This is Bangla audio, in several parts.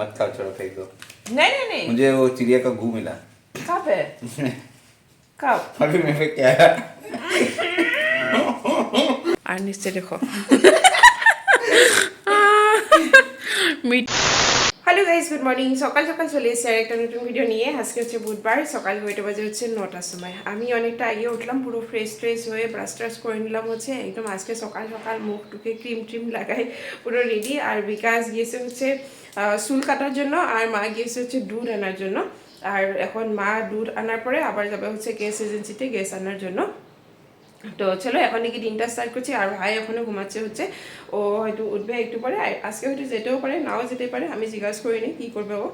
मत खाओ चलो फेंक दो। नहीं नहीं नहीं। मुझे वो चिड़िया का घू मिला। कहाँ पे कब? अभी मेरे पे क्या है और नीचे देखो। मीठा হ্যালো গাইজ গুড মর্নিং। সকাল সকাল চলে এসেছি আর একটা নতুন ভিডিও নিয়ে। আজকে হচ্ছে বুধবার, সকাল ঘড়িটা বাজে হচ্ছে নটার সময়। আমি অনেকটা আগে উঠলাম, পুরো ফ্রেশ ট্রেশ হয়ে ব্রাশ ট্রাশ করে নিলাম হচ্ছে। একদম আজকে সকাল সকাল মুখ টুকে ক্রিম ট্রিম লাগাই, পুরো রেডি আর বিকাশ গিয়েছে হচ্ছে চুল কাটার জন্য, আর মা গিয়েছে হচ্ছে দুধ আনার জন্য। আর এখন মা দুধ আনার পরে আবার যাবে হচ্ছে গ্যাস এজেন্সিতে গ্যাস আনার জন্য। তো চলো, এখন নাকি দিনটা স্টার্ট করছি, আর ভাই এখনও ঘুমাচ্ছে হচ্ছে। ও হয়তো উঠবে একটু পরে আজকে হয়তো যেতেও পারে, নাও যেতে পারে, আমি জিজ্ঞাসা করিনি কি করবে ও।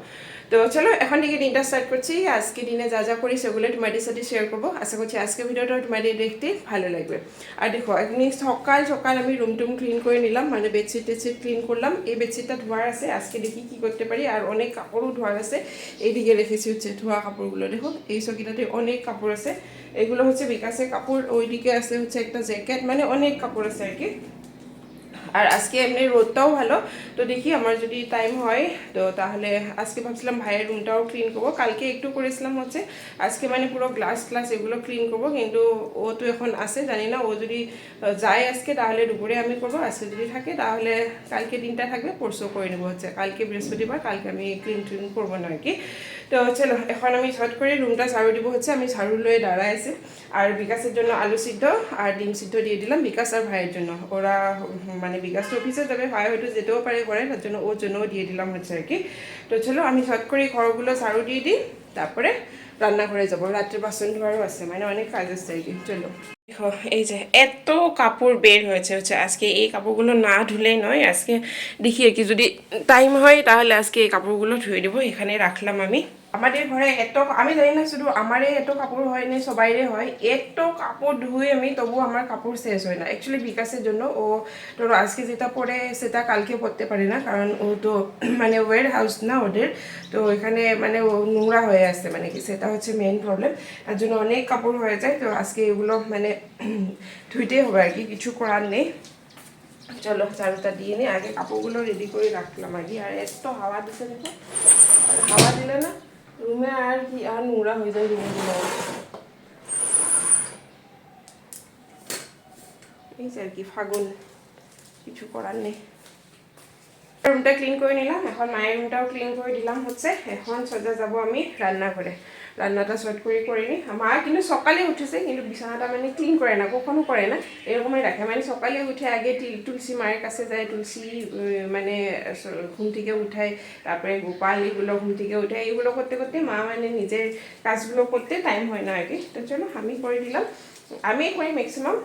তো চলো, এখন থেকে দিনটা স্টার্ট করছি। আজকে দিনে যা যা করি, সেগুলো তোমাদের সাথে শেয়ার করব। আশা করছি আজকে ভিডিওটা তোমাদের দেখতে ভালো লাগবে। আর দেখো, এমনি সকাল সকাল আমি রুম টুম ক্লিন করে নিলাম মানে বেডশিট টেডশিট ক্লিন করলাম। এই বেডশিটটা ধোয়ার আছে, আজকে দেখি কি করতে পারি। আর অনেক কাপড়ও ধোয়ার আছে। এইদিকে রেখেছি হচ্ছে ধোয়া কাপড়গুলো। দেখো, এই চকিটাতে অনেক কাপড় আছে। এগুলো হচ্ছে বিকাশের কাপড়, ওইদিকে আছে হচ্ছে একটা জ্যাকেট মানে অনেক কাপড় আছে আর কি। আর আজকে এমনি রোদটাও ভালো। তো দেখি আমার যদি টাইম হয়, তো তাহলে আজকে ভাবছিলাম ভাইয়ের রুমটাও ক্লিন করব। কালকে একটু করেছিলাম হচ্ছে। আজকে মানে পুরো গ্লাস গ্লাস এগুলো ক্লিন করব। কিন্তু ও তো এখন আসে জানি না। ও যদি যায় আজকে, তাহলে দুপুরে আমি করব। আজকে যদি থাকে, তাহলে কালকে দিনটা থাকবে, পরশু করে নেব হচ্ছে। কালকে বৃহস্পতিবার, কালকে আমি ক্লিন ট্লিন করব না আর কি। তো চলো এখন আমি ঝট করে রুমটা ঝাড়ু দিব হচ্ছে, আমি ঝাড়ু লয়ে দাঁড়ায় আছে। আর বিকাশের জন্য আলু সিদ্ধ আর ডিম সিদ্ধ দিয়ে দিলাম, বিকাশ আর ভাইয়ের জন্য। ওরা মানে বিকাশ তো অফিসে যাবে, ভাই হয়তো যেতেও পারে করে তার জন্য ওর জন্যও দিয়ে দিলাম হচ্ছে আর কি। তো চলো, আমি ঝট করে ঘরগুলো ঝাড়ু দিয়ে দিই। তারপরে রান্নাঘরে যাব। রাত্রে বাসন ধোয়ারও আছে মানে অনেক কাজ আছে আর কি চলো। দেখো, এই যে এত কাপড় বের হয়েছে, হচ্ছে আজকে এই কাপড়গুলো না ধুলেই নয়, আজকে দেখি আর কি, যদি টাইম হয় তাহলে আজকে এই কাপড়গুলো ধুয়ে দেবো এখানে রাখলাম আমি। আমাদের ঘরে এত আমি জানি না শুধু আমারে এত কাপড় হয় না সবাইরে হয়, এত কাপড় ধুয়ে আমি তবু আমার কাপড় শেষ হয় না। অ্যাকচুয়ালি বিকাশের জন্য ও ধরো আজকে যেটা পরে সেটা কালকে পরতে পারে না কারণ ও তো মানে ওয়ার হাউস না ওদের। তো এখানে মানে ও নোংরা হয়ে আসছে মানে কি সেটা হচ্ছে মেইন প্রবলেম তার জন্য অনেক কাপড় হয়ে যায়, তো আজকে এগুলো মানে ধুইতেই হবে আর কি, কিছু করার নেই। চলো, চারুটা দিয়ে নিই আগে কাপড়গুলো রেডি করে রাখলাম আর কি আর এত হাওয়া দিছে দেখো। হাওয়া দিলে না রুমে আর কি, আর নোংরা হয়ে যায় রুমগুলো এই আর কি, ফাগুন। কিছু করার নেই। রুমটা ক্লিন করে নিলাম, এখন মায়ের রুমটাও ক্লিন করে দিলাম হচ্ছে। এখন সোজা যাব আমি রান্নাঘরে। রান্নাটা শর্ট করে করে নিই মা কিন্তু সকালে উঠেছে, কিন্তু বিছানাটা মানে ক্লিন করে না, কখনো করে না। এরকমই রাখে মানে সকালে উঠে আগে তিল- তুলসী মায়ের কাছে যায়, তুলসী মানে ঘুম থেকে উঠায় তারপরে গোপাল এগুলো ঘুম থেকে উঠে এগুলো করতে করতে মা মানে নিজের কাজগুলো করতে টাইম হয় না আগে। তো চলো, আমি করে দিলাম। আমি করি ম্যাক্সিমাম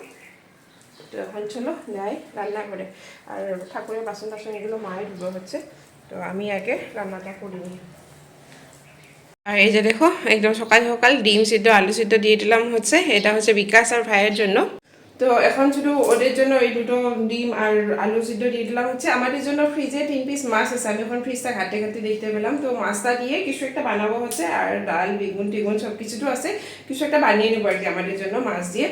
তো এখন চলো, যাই রান্না করে আর ঠাকুরের বাসন টাসন এগুলো মায়ের ধুলো হচ্ছে। তো আমি আগে রান্নাটা করে নিই আর এই যে দেখো, একদম সকাল সকাল ডিম সিদ্ধ, আলু সিদ্ধ দিয়ে দিলাম হচ্ছে। এটা হচ্ছে বিকাশ আর ভাইয়ের জন্য। তো এখন শুধু ওদের জন্য এই দুটো ডিম আর আলু সিদ্ধ দিয়ে দিলাম হচ্ছে। আমাদের জন্য ফ্রিজে তিন পিস মাছ আছে। আমি এখন ফ্রিজটা ঘাটে ঘাটে দেখতে পেলাম। তো মাছটা দিয়ে কিছু একটা বানাবো হচ্ছে। আর ডাল, বেগুন, টেগুন সব কিছু তো আছে। কিছু একটা বানিয়ে নেব আর কি আমাদের জন্য মাছ দিয়ে।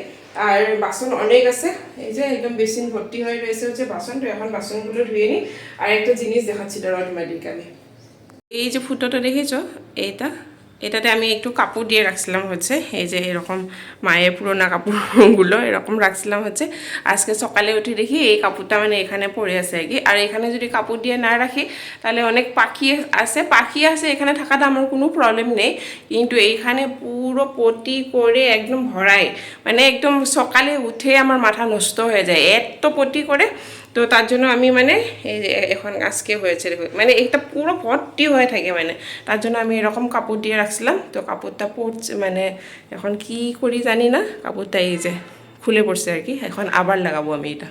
আর বাসন অনেক আছে। এই যে একদম বেসিন ভর্তি হয়ে রয়েছে হচ্ছে বাসন। তো এখন বাসনগুলো ধুয়ে নিই। আর একটা জিনিস দেখাচ্ছি, ধরো তোমাদের আমি। এই যে ফুটোটা দেখেছ, এইটা? এটাতে আমি একটু কাপড় দিয়ে রাখছিলাম হচ্ছে, এই যে এরকম মায়ের পুরোনো কাপড়গুলো এরকম রাখছিলাম হচ্ছে। আজকে সকালে উঠে দেখি এই কাপড়টা মানে এখানে পড়ে আছে আর কি। আর এখানে যদি কাপড় দিয়ে না রাখি, তাহলে অনেক পাখি আছে পাখি আছে, এখানে থাকাটা আমার কোনো প্রবলেম নেই। কিন্তু এইখানে পুরো পটি করে একদম ভরাই মানে একদম সকালে উঠে আমার মাথা নষ্ট হয়ে যায়। এত পটি করে তো তার জন্য আমি মানে এই এখন আজকে হয়েছে মানে এটা পুরো ভর্তি হয়ে থাকে মানে। তার জন্য আমি এরকম কাপড় দিয়ে রাখছিলাম, তো কাপড়টা পড়ছে মানে এখন কি করি জানি না, কাপড়টা এই যে খুলে পড়ছে আর কি, এখন আবার লাগাবো আমি এটা।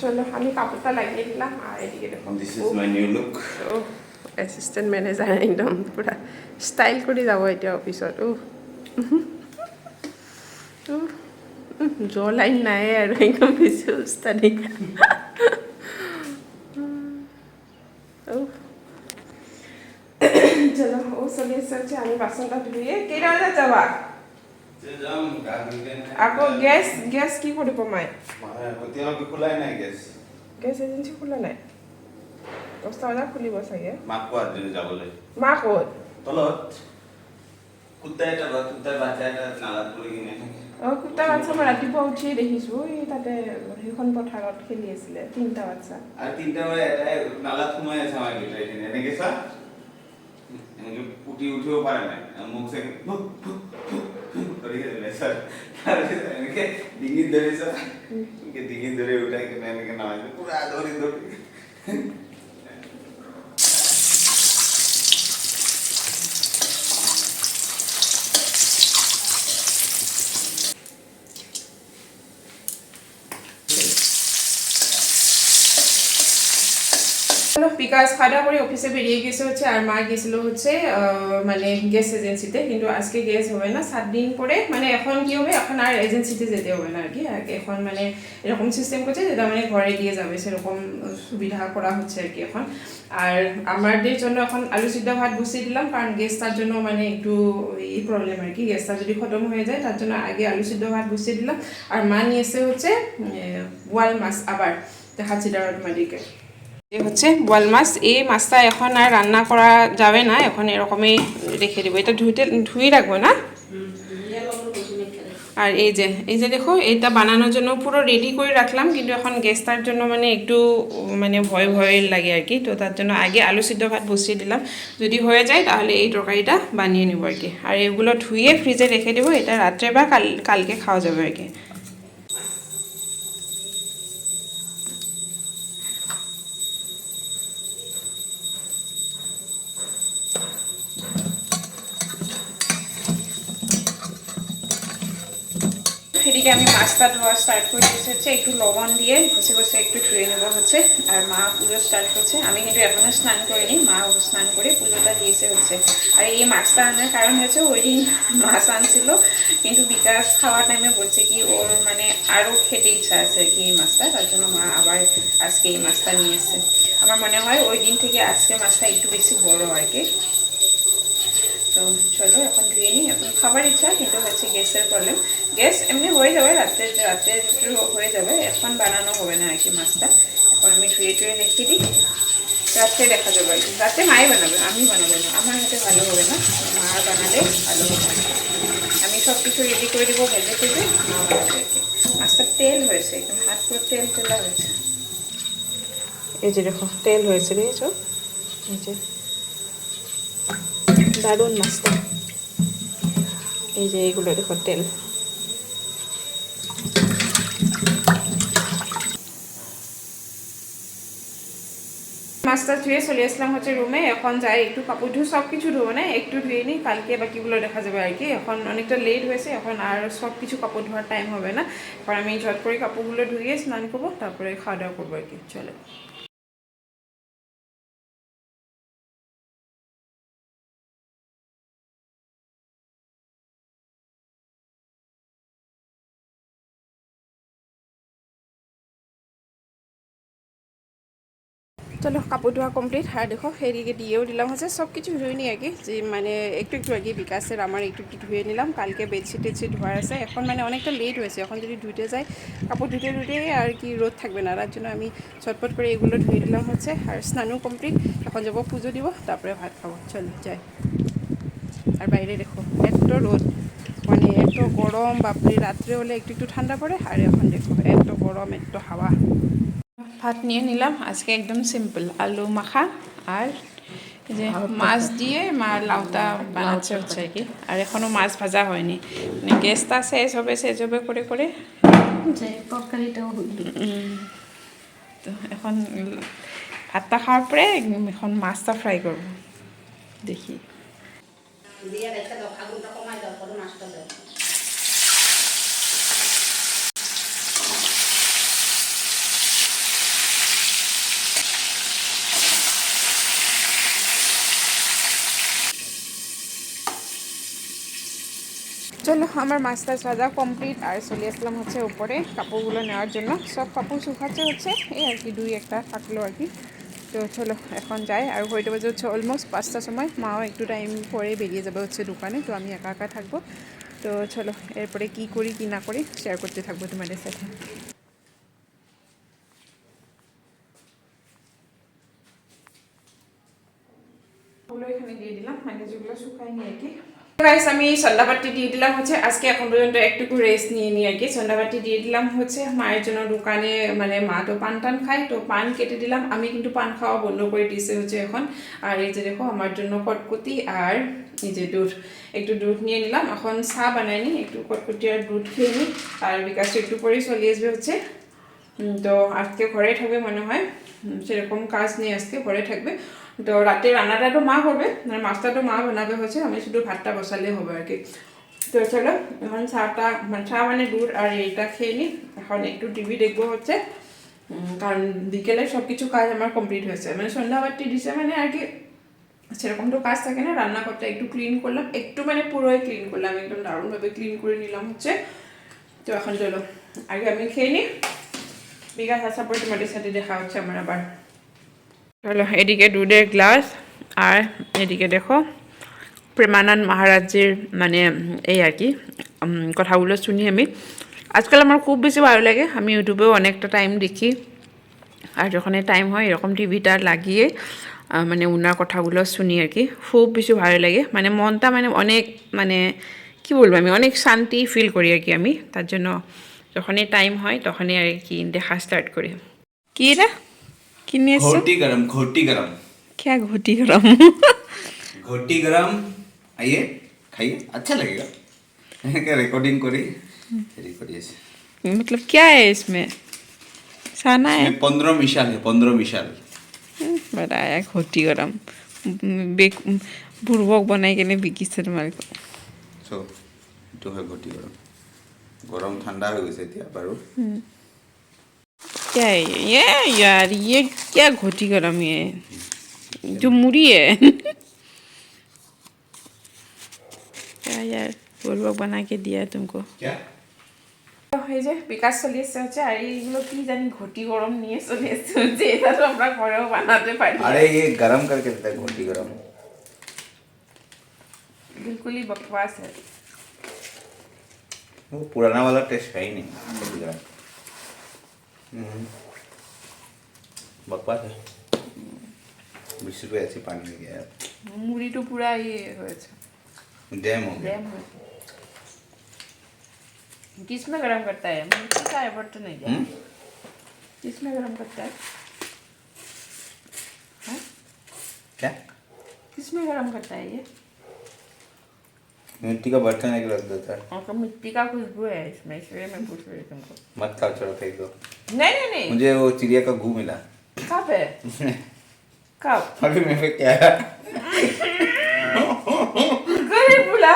চলো আমি কাপড়টা লাগিয়ে দিলাম আর এদিকে দেখো This is my new look. ও এসিষ্টেণ্ট মেনেজাৰ একদম পূৰা ষ্টাইল কৰি যাব এতিয়া অফিচত ও জ লাইন নাই আৰু একদম বেছি উস্তাদি চলো ও চলে এসে আমি বাসনটা ধুয়ে কেইটা বজাত যাবা আকৌ গ্যাস গ্যাস কি কৰিব মায়ে? এতিয়ালৈকে খোলাই নাই গেছ গেছ এজেঞ্চি খোলা নাই? দহটা বজাত খুলিব চাগে। মাক কোৱা দিন যাবলৈ? মা ক'ত? তলত। কুত্তা এটা বা কুত্তাৰ বাচ্চা এটা নালাত পৰি কিনে। থাকে অঁ কুৰ্তা বাচ্ছা মই ৰাতিপুৱা উঠিয়ে দেখিছোঁ। এই তাতে সেইখন পথাৰত খেলি আছিলে তিনিটা বাচ্ছা আৰু তিনিটা বাৰে এটাই নালাত সোমাই আছে আমাৰ ভিতৰত এদিন এনেকে চা। এনেকে উঠি উঠিব পৰা নাই আৰু মোক চাগে சொல்லிக்கிறேன் சார் எனக்கு டிங்கி தெரிய சார் இங்கே டிங்கி தெரிய விட்டா எனக்கு என்ன அது பூரா அது ஒரு இந்த বিকাশ খাওয়া করে অফিসে বেরিয়ে গেছে হচ্ছে আর মা গেছিল হচ্ছে মানে গ্যাস এজেন্সিতে কিন্তু আজকে গ্যাস হবে না, সাত দিন পরে। মানে এখন কি হবে? এখন আর এজেন্সিতে যেতে হবে না আর কি। এখন মানে এরকম সিস্টেম করছে যেটা মানে ঘরে দিয়ে যাবে। সেরকম সুবিধা করা হচ্ছে আর কি এখন। আর আমাদের জন্য এখন আলু সিদ্ধ ভাত বসিয়ে দিলাম, কারণ গ্যাসটার জন্য মানে একটু এই প্রবলেম আর কি। গ্যাসটা যদি খতম হয়ে যায়, তার জন্য আগে আলু সিদ্ধ ভাত বসিয়ে দিলাম। আর মা নিয়ে এসে হচ্ছে বোয়াল মাছ আবার দেখাচ্ছি দাঁড়ান হচ্ছে বোয়াল মাছ। এই মাছটা এখন আর রান্না করা যাবে না, এখন এরকমই রেখে দেবো। এটা ধুইতে ধুয়ে রাখব না? আর এই যে এই যে দেখো, এটা বানানোর জন্য পুরো রেডি করে রাখলাম, কিন্তু এখন গ্যাসটার জন্য মানে একটু মানে ভয় ভয় লাগে আর কি। তো তার জন্য আগে আলু সিদ্ধ ভাত বসিয়ে দিলাম। যদি হয়ে যায়, তাহলে এই তরকারিটা বানিয়ে নেব আর কি। আর এগুলো ধুয়ে ফ্রিজে রেখে দেবো। এটা রাত্রে বা কাল, কালকে খাওয়া যাবে আর কি। এদিকে আমি মাছটা ধোয়া স্টার্ট করে হচ্ছে একটু লবণ দিয়ে, ঘষে ঘষে একটু ধুয়ে নেব হচ্ছে। আর মা পুজো স্টার্ট করছে। আমি কিন্তু এখনও স্নান করিনি, মা স্নান করে পুজোটা দিয়েছে হচ্ছে। আর এই মাছটা আনার কারণ হচ্ছে ওই দিন মাছ আনছিল, কিন্তু বিকাশ খাওয়ার টাইমে বলছে কি, ওর মানে আরও খেতে ইচ্ছা আছে আর কি এই মাছটা, তার জন্য মা আবার আজকে এই মাছটা নিয়ে এসছে। আমার মনে হয় ওই দিন থেকে আজকে মাছটা একটু বেশি বড় আর কি? খাবার ইচ্ছা, কিন্তু হচ্ছে গ্যাসের প্রবলেম গ্যাস এমনি হয়ে যাবে, রাত্রে রাত্রে হয়ে যাবে। এখন বানানো হবে না আর কি মাছটা। এখন আমি ধুয়ে টুয়ে রেখে দিই। রাত্রে দেখা যাবে। আর কি রাত্রে মাই বানাবে, আমি বানাবো না। আমার হাতে ভালো হবে না। মা বানালে ভালো হবে আমি সব কিছু রেডি করে দেবো, ভেজে ভেজে মা বানাবে মাছটা তেল হয়েছে, একদম হাত পুরো তেল তেলা হয়েছে। এই যে দেখো, তেল হয়েছে দেখেছ এই যে দারুণ মাছটা। এই যে এইগুলো দেখো তেল। মাছটা ধুয়ে চলে আসলাম হচ্ছে রুমে। এখন যাই একটু কাপড় ধুয়ে সব কিছু ধুবো না, একটু ধুয়ে নিই। কালকে বাকিগুলো দেখা যাবে আর কি। এখন অনেকটা লেট হয়েছে, এখন আর সব কিছু কাপড় ধোয়ার টাইম হবে না। এখন আমি ঝট করে কাপড়গুলো ধুয়ে স্নান করব, তারপরে খাওয়া দাওয়া করব আর কি। চলো। চলো, কাপড় ধোয়া কমপ্লিট আর দেখো সেদিকে দিয়েও দিলাম হচ্ছে সব কিছু ধুয়ে নিই কি যে মানে একটু একটু কি বিকাশের আমার একটু একটু ধুয়ে নিলাম, কালকে বেডশিট টেডশিট ধোয়ার আছে। এখন মানে অনেকটা লেট হয়েছে, এখন যদি ধুইতে যাই, কাপড় ধুতে ধুতে আর কি রোদ থাকবে না। তার জন্য আমি ছটপট করে এগুলো ধুয়ে দিলাম হচ্ছে, আর স্নানও কমপ্লিট এখন যাব পুজো দিব, তারপরে ভাত খাব। চলো, যাই। আর বাইরে দেখো, এত রোদ। মানে এত গরম, বাপরে, রাত্রে হলে একটু একটু ঠান্ডা পড়ে, আর এখন দেখো, এত গরম, এত হাওয়া। ভাত নিয়ে নিলাম। আজকে একদম সিম্পল আলু মাখা আর যে মাছ দিয়ে মা লাউটা বানাচ্ছে হচ্ছে আর কি। আর এখনও মাছ ভাজা হয়নি। মানে গ্যাসটা শেষ হবে শেষ হবে করে করে। তরকারিটাও তো এখন ভাতটা খাওয়ার পরে এখন মাছটা ফ্রাই করব। দেখি। দিয়ে রেখে দাও আগুনটা কমাই দাও পরে মাছটা দাও চলো, আমার মাছটা সাজা কমপ্লিট আর চলে আসলাম হচ্ছে উপরে কাপড়গুলো নেওয়ার জন্য। সব কাপড় শুকাচ্ছে হচ্ছে, এই আর কি, দুই একটা থাকল আর কি। তো চলো, এখন যাই, আর ঘড়িটা বাজে হচ্ছে অলমোস্ট পাঁচটার সময়, মাও একটু টাইম পরে বেরিয়ে যাবে হচ্ছে দোকানে, তো আমি একা একা থাকব। তো চলো, এরপরে কি করি, কি না করি শেয়ার করতে থাকব তোমাদের সাথে। এখানে দিয়ে দিলাম মানে যেগুলো শুকায়নি আর কি। গাইস আমি সন্ধ্যাবাটি দিয়ে দিলাম হচ্ছে, আজকে এখন পর্যন্ত একটুকু রেস্ট নিয়ে নিই আর কি। সন্ধ্যাবাটি দিয়ে দিলাম হচ্ছে, মায়ের জন্য দোকানে মানে মা তো পান টান খায়, তো পান কেটে দিলাম। আমি কিন্তু পান খাওয়া বন্ধ করে দিয়েছে হচ্ছে এখন। আর এই যে দেখো, আমার জন্য কটকটি আর এই যে দুধ। একটু দুধ নিয়ে নিলাম। এখন চা বানাইনি একটু কটকটি আর দুধ খেয়ে নিই আর বিকাশ একটু পরেই চলে আসবে হচ্ছে। তো আজকে ঘরে থাকবে মনে হয়। সেরকম কাজ নেই আজকে, ঘরে থাকবে। তো রাতে রান্নাটা তো মা করবে মানে মাছটা তো মা বানাবে হচ্ছে, আমি শুধু ভাতটা বসালে হবে আর কি। তো চলো, এখন চাটা মানে চা মানে দুধ আর এইটা খেয়ে নিই এখন একটু টিভি দেখব হচ্ছে। কারণ বিকেলে সব কিছু কাজ আমার কমপ্লিট হয়েছে মানে সন্ধ্যাবারটি দিছে মানে আর কি সেরকম তো কাজ থাকে না রান্নাঘরটা একটু ক্লিন করলাম, একটু মানে পুরোই ক্লিন করলাম, একদম দারুণভাবে ক্লিন করে নিলাম হচ্ছে। তো এখন চলো, আগে আমি খেয়ে নিই বিকাশ আসার পর তোমাদের সাথে দেখা হচ্ছে আমার আবার। চলো এদিকে দুধের গ্লাস আর এদিকে দেখো প্রেমানন্দ মহারাজের মানে এই আর কি কথাগুলো শুনি আমি। আজকাল আমার খুব বেশি ভালো লাগে। আমি ইউটিউবেও অনেকটা টাইম দেখি। আর যখন টাইম হয়, এরকম টিভিটা লাগিয়ে মানে ওনার কথাগুলো শুনি আর কি। খুব বেশি ভালো লাগে। মানে মনটা মানে অনেক মানে কি বলব আমি, অনেক শান্তি ফিল করি আর কি আমি। তার জন্য যখনই টাইম হয়, তখনই আর কি দেখা স্টার্ট করি। কি এটা কি নিয়ে এসছো घोटी गरम घोटी गरम क्या घोटी गरम घोटी गरम आइए खाइए अच्छा लगेगा क्या रिकॉर्डिंग करी रिकॉर्डिंग मतलब क्या है इसमें साना है पंद्रह मिसाल है पंद्रह मिसाल बताया घोटी गरम বেক বুৰ্বক বনাই কেনে বিকিছে তোমালোকক চ' এইটো হয় ঘটি গৰম গৰম ঠাণ্ডা হৈ গৈছে এতিয়া বাৰু क्या है ये ये यार ये क्या घोटी गरम ये जो मुड़ी है क्या यार बुर्बक बना के दिया है तुमको क्या এই যে বিকাশ চলি আসছে হচ্ছে আর এইগুলো কি জানি ঘটি গরম নিয়ে চলে এসছে যে এটা তো আমরা ঘরেও বানাতে পারি अरे ये गरम करके देता है घोटी गरम बिल्कुल ही बकवास है वो पुराना वाला टेस्ट है ही नहीं घोटी गरम हम्म। Mm-hmm. बकवास है। बीस रुपये ऐसे पानी में गया मुड़ी तो पूरा ये हो डैम हो गया। किसमें गर्म करता है? मुझे का है बट नहीं है हम्म। किसमें गर्म करता है? हाँ? क्या? किसमें गर्म करता है ये? मिट्टी का बर्तन एक रख देता है। हाँ, तो मिट्टी का खुशबू है इसमें इसलिए मैं पूछ रही हूँ तुमको। मत खाओ चलो फेंक दो। नहीं नहीं नहीं। मुझे वो चिड़िया का घू मिला। कब है? कब? अभी मैं पे क्या है? गरीब बुला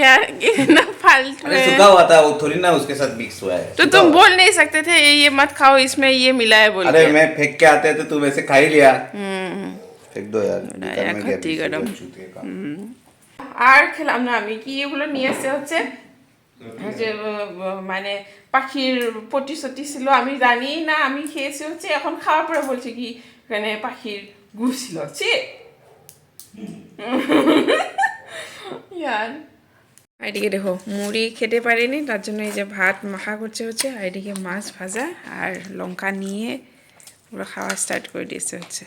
यार ये ना फालतू है। सूखा हुआ था वो थोड़ी ना उसके साथ मिक्स हुआ है। तो तुम बोल नहीं सकते थे ये मत खाओ इसमें ये मिला है बोल अरे मैं फेंक के आते तो तुम ऐसे खा ही लिया। हम्म। फेंक दो यार यार, আর খেলাম না। আমি কি এগুলো নিয়ে আসছে হচ্ছে? যে মানে পাখির পটি সটি ছিল আমি জানি না আমি খেয়েছি হচ্ছে এখন খাওয়ার পরে বলছে কি এখানে পাখির গু ছিল ছি। ইয়ার। এদিকে দেখো মুড়ি খেতে পারিনি তার জন্য এই যে ভাত মাখা করছে হচ্ছে আর এদিকে মাছ ভাজা আর লঙ্কা নিয়ে পুরো খাওয়া স্টার্ট করে দিয়েছে হচ্ছে।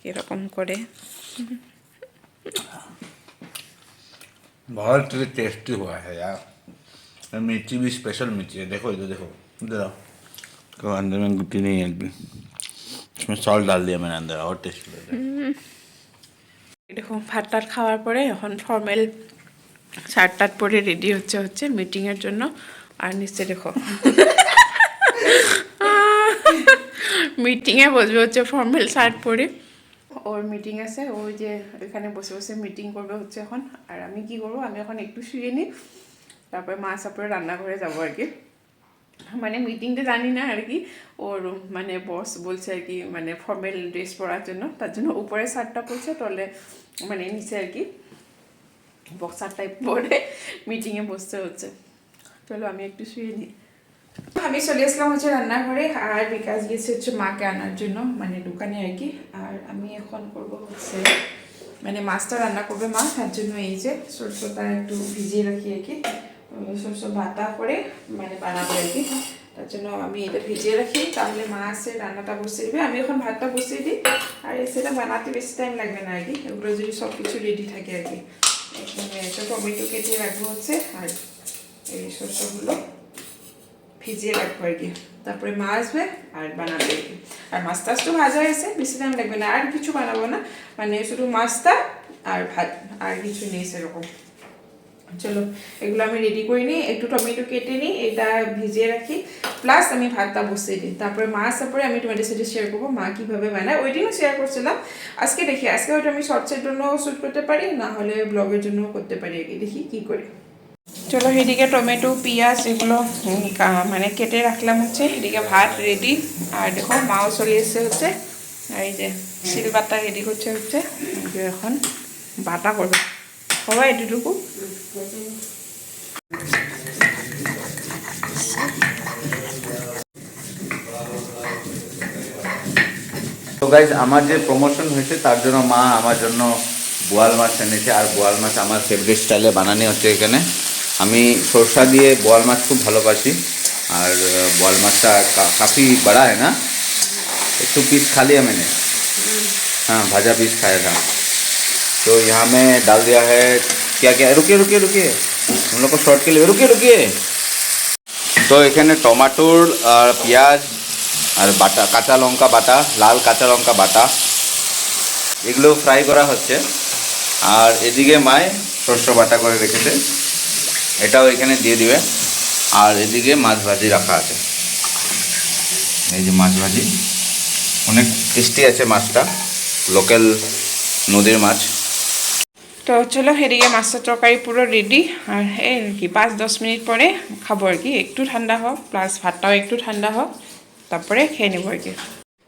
কীরকম করে। बहुत टेस्टी हुआ है यार ये मिर्ची भी स्पेशल मिर्ची है देखो इधर देखो इधर आओ तो अंदर में गुट्टी नहीं है एक भी इसमें सॉल्ट डाल दिया मैंने अंदर और टेस्टी लग रहा है এরকম ভাত টাত খাওয়ার পরে এখন ফর্মাল শার্ট টাট পরে রেডি হচ্ছে হচ্ছে মিটিংয়ের জন্য আর নিশ্চয় দেখো মিটিংয়ে বসবে হচ্ছে ফর্মাল শার্ট পরে ওর মিটিং আছে ওই যে এখানে বসে বসে মিটিং করবে হচ্ছে এখন। আর আমি কি করব? আমি এখন একটু শুয়ে নিই, তারপরে মা সাপরে রান্নাঘরে যাব আর কি। মানে মিটিংটা জানি না আর কি। ওর মানে বস বলছে আর কি মানে ফর্মাল ড্রেস পরার জন্য। তার জন্য উপরে শার্টটা পরছে তলে মানে নিচে আর কি। বক্সার টাইপ পরে মিটিংয়ে বসতে হচ্ছে। চলো আমি একটু শুয়ে নিই। আমি চলে আসলাম হচ্ছে রান্নাঘরে, আর বিকাশ গেছে হচ্ছে মাকে আনার জন্য মানে দোকানে আর কি। আমি এখন করব হচ্ছে মানে মাছটা রান্না করবে মা, তার জন্য এই যে সরষেটা একটু ভিজিয়ে রাখি আর কি। সরষে বাটা করে মানে বানাবো আর কি। তার জন্য আমি এটা ভিজিয়ে রাখি, তাহলে মা আসে রান্নাটা বসিয়ে দিবে। আমি এখন ভাতটা বসিয়ে দিই, আর সেটা বানাতে বেশি টাইম লাগবে না আর কি। এগুলো যদি সব কিছু রেডি থাকে আর কি। একটা টমেটো কেটে রাখব হচ্ছে, আর এই সরষেগুলো। ভিজিয়ে রাখব আর কি। তারপরে মা আসবে আর বানাবে আর কি। আর মাছ টাছ তো ভাজা হয়েছে, বেশি টাইম লাগবে না। আর কিছু বানাবো না। মানে শুধু মাছটা আর ভাত, আর কিছু নেই সেরকম। চলো, এগুলো আমি রেডি করে নিই। একটু টমেটো কেটে নিই, এটা ভিজিয়ে রাখি। প্লাস আমি ভাতটা বসিয়ে দিই। তারপরে মা আসার আমি তোমাদের সাথে শেয়ার করব মা কীভাবে বানায়। ওই দিনও শেয়ার করছিলাম। আজকে দেখি, আজকে ওইটা আমি শর্টসের জন্য শ্যুট করতে পারি, না হলে ব্লগের জন্য করতে পারি আর কি। দেখি কী করে। চলো এদিকে টমেটো, পেঁয়াজ এগুলো মানে কেটে রাখলাম হচ্ছে। এদিকে ভাত রেডি আর দেখো মাও চলে এসে হচ্ছে। এই যে শিল বাটা রেডি করছে হচ্ছে। এখন বাটা করবে। এটুকু তো গাইজ আমার যে প্রমোশন হয়েছে, তার জন্য মা আমার জন্য বোয়াল মাছ এনেছে। আর বোয়াল মাছ আমার ফেভারিট স্টাইলে বানানো হচ্ছে এখানে। আমি সরষা দিয়ে বোয়াল মাছ খুব ভালোবাসি আর আহ, বোয়াল মাছটা কা- काफी बड़ा है ना एक तो पीस खा लिया मैंने हाँ भाजा पीस खाया था तो यहाँ में डाल दिया है क्या क्या रुकिए रुकिए रुकिए हम लोग को शॉर्ट के लिए रुकिए रुकिए তো এখানে টমাটোর আর পেঁয়াজ আর বাটা কাঁচা লঙ্কা বাটা লাল কাঁচা লঙ্কা বাটা এগুলো ফ্রাই করা হচ্ছে আর এদিকে মায় শস্য বাটা করে রেখেছে এটাও এখানে দিয়ে দিবে। আর এদিকে মাছ ভাজি রাখা আছে। এই যে মাছ ভাজি। অনেক টেস্টি আছে মাছটা। লোকাল নদীর মাছ। তো চলো এদিকে মাছের তরকারি পুরো রেডি আর এই আর কি, পাঁচ দশ মিনিট পরে খাব আর কি। একটু ঠান্ডা হোক প্লাস ভাতটাও একটু ঠান্ডা হোক, তারপরে খেয়ে নেব আর কি।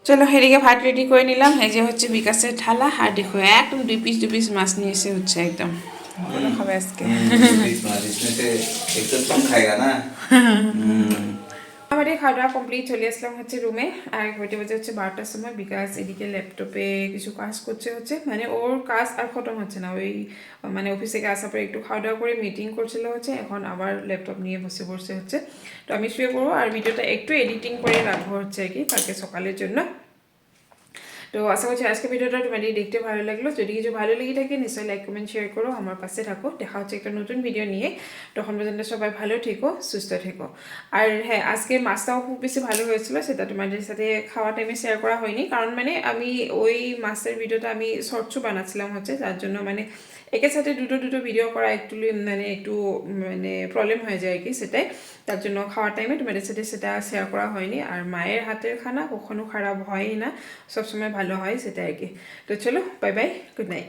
চলো এদিকে ভাত রেডি করে নিলাম। এই যে হচ্ছে বিকাশের থালা। আর দেখো একদম দুই পিস দুই পিস মাছ নিয়ে এসে হচ্ছে একদম। ওগুলো খাবে আজকে না আমাদের খাওয়া দাওয়া কমপ্লিট চলে আসলাম হচ্ছে রুমে আর ঘটে বাজে হচ্ছে বারোটার সময় বিকাশ এদিকে ল্যাপটপে কিছু কাজ করছে হচ্ছে। মানে ওর কাজ আর খতম হচ্ছে না। ওই মানে অফিস থেকে আসার পরে একটু খাওয়া দাওয়া করে মিটিং করছিল হচ্ছে। এখন আবার ল্যাপটপ নিয়ে বসে বসে হচ্ছে। তো আমি শুয়ে পড়ব আর ভিডিওটা একটু এডিটিং করে রাখব হচ্ছে আর কি কালকে সকালের জন্য। তো আশা করছি আজকে ভিডিওটা তোমাদের দেখতে ভালো লাগল। যদি কিছু ভালো লেগে থাকে, নিশ্চয়ই লাইক কমেন্ট শেয়ার করো, আমার পাশে থাকো। দেখা হচ্ছে একটা নতুন ভিডিও নিয়ে। তখন পর্যন্ত সবাই ভালো থেকো, সুস্থ থেকো। আর হ্যাঁ আজকে মাছটাও খুব বেশি ভালো হয়েছিল, সেটা তোমাদের সাথে খাওয়া টাইমে শেয়ার করা হয়নি। কারণ মানে আমি ওই মাছের ভিডিওটা আমি শর্টসও বানাচ্ছিলাম হচ্ছে, যার জন্য মানে একের সাথে দুটো দুটো ভিডিও করা একটু মানে একটু মানে প্রবলেম হয়ে যায় কি সেটাই। তার জন্য খাওয়ার টাইমে তোমাদের সাথে সেটা শেয়ার করা হয়নি। আর মায়ের হাতের খানা কখনো খারাপ হয়ই না। সবসময় ভালো হয় সেটা আর কি। তো চলো বাই বাই গুড নাইট